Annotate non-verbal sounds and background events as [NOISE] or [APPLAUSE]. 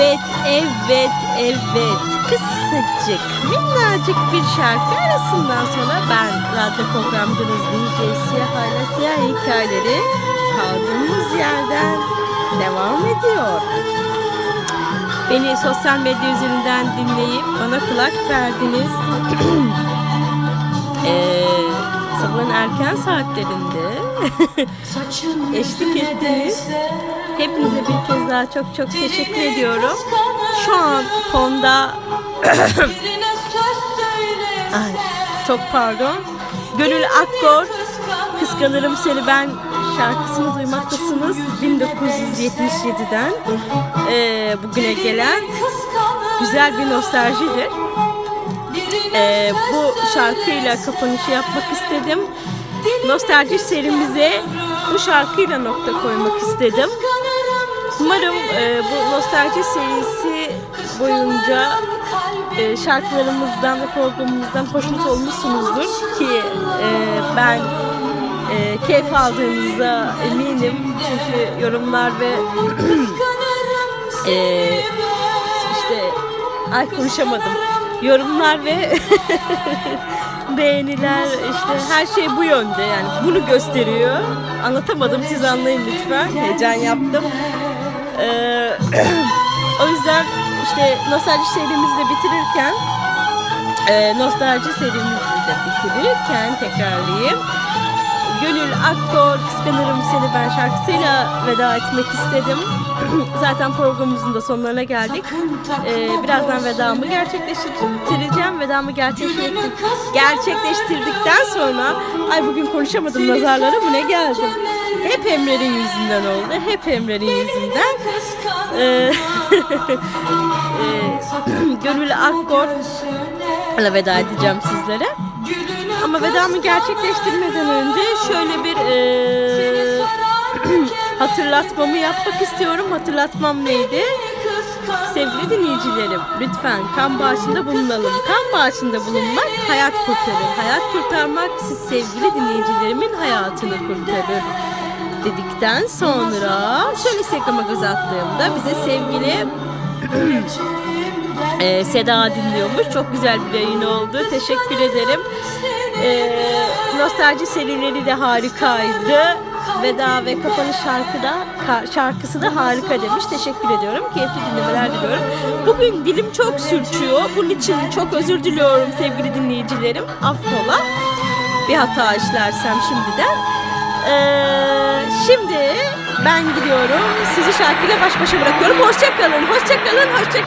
Evet, evet, evet. Kısacık, minnacık bir şarkı arasından sonra ben radyo programcınız DJ Siyah Hala Siyah Hikayeleri kaldığımız yerden devam ediyor. Beni sosyal medya üzerinden dinleyip bana kulak verdiniz. Eee [CLEARS THROAT] sabahın erken saatlerinde [LAUGHS] eşlik ettiniz. Hepinize bir kez daha çok çok teşekkür ediyorum. Şu an fonda Ay, çok pardon. Gönül Akkor Kıskanırım Seni Ben şarkısını duymaktasınız. 1977'den eee, bugüne gelen güzel bir nostaljidir. Eee, bu şarkıyla kapanışı yapmak istedim. Nostalji serimize bu şarkıyla nokta koymak istedim. Umarım e, bu nostalji serisi boyunca e, şarkılarımızdan ve programımızdan hoşnut olmuşsunuzdur ki e, ben e, keyif aldığınıza eminim çünkü yorumlar ve [CLEARS THROAT] e, işte ay konuşamadım yorumlar ve [LAUGHS] beğeniler işte her şey bu yönde yani. Bunu gösteriyor. Anlatamadım siz anlayın lütfen. Heyecan yaptım. Ee, [CLEARS THROAT] o yüzden işte nostalji serimizi de bitirirken e, nostalji serimizi de bitirirken tekrarlayayım. Gönül Akkor Kıskanırım Seni Ben şarkısıyla veda etmek istedim. [CLEARS THROAT] Zaten programımızın da sonlarına geldik. Ee, birazdan vedamı gerçekleştireceğim. Vedamı gerçekleştir gerçekleştirdikten sonra ay bugün konuşamadım nazarlara bu ne geldi. Hep Emre'nin yüzünden oldu. Hep Emre'nin yüzünden. Ee, [LAUGHS] e, [CLEARS THROAT] Gönül Akkor veda edeceğim sizlere. Ama vedamı gerçekleştirmeden önce şöyle bir e, [CLEARS THROAT] hatırlatmamı yapmak istiyorum. Hatırlatmam neydi? Sevgili dinleyicilerim, lütfen kan bağışında bulunalım. Kan bağışında bulunmak hayat kurtarır. Hayat kurtarmak siz sevgili dinleyicilerimin hayatını kurtarır dedikten sonra şöyle Instagram'a göz attığımda bize sevgili [CLEARS THROAT] e, Seda dinliyormuş. Çok güzel bir yayın oldu. Teşekkür ederim. E, nostalji serileri de harikaydı. Veda ve kapanış şarkıda ka- şarkısı da harika demiş. Teşekkür ediyorum. Keyifli dinlemeler diliyorum. Bugün dilim çok sürçüyor. Bunun için çok özür diliyorum sevgili dinleyicilerim. Affola. Bir hata işlersem şimdiden. Ee, şimdi ben gidiyorum. Sizi şarkıyla baş başa bırakıyorum. Hoşçakalın, hoşçakalın, hoşçakalın.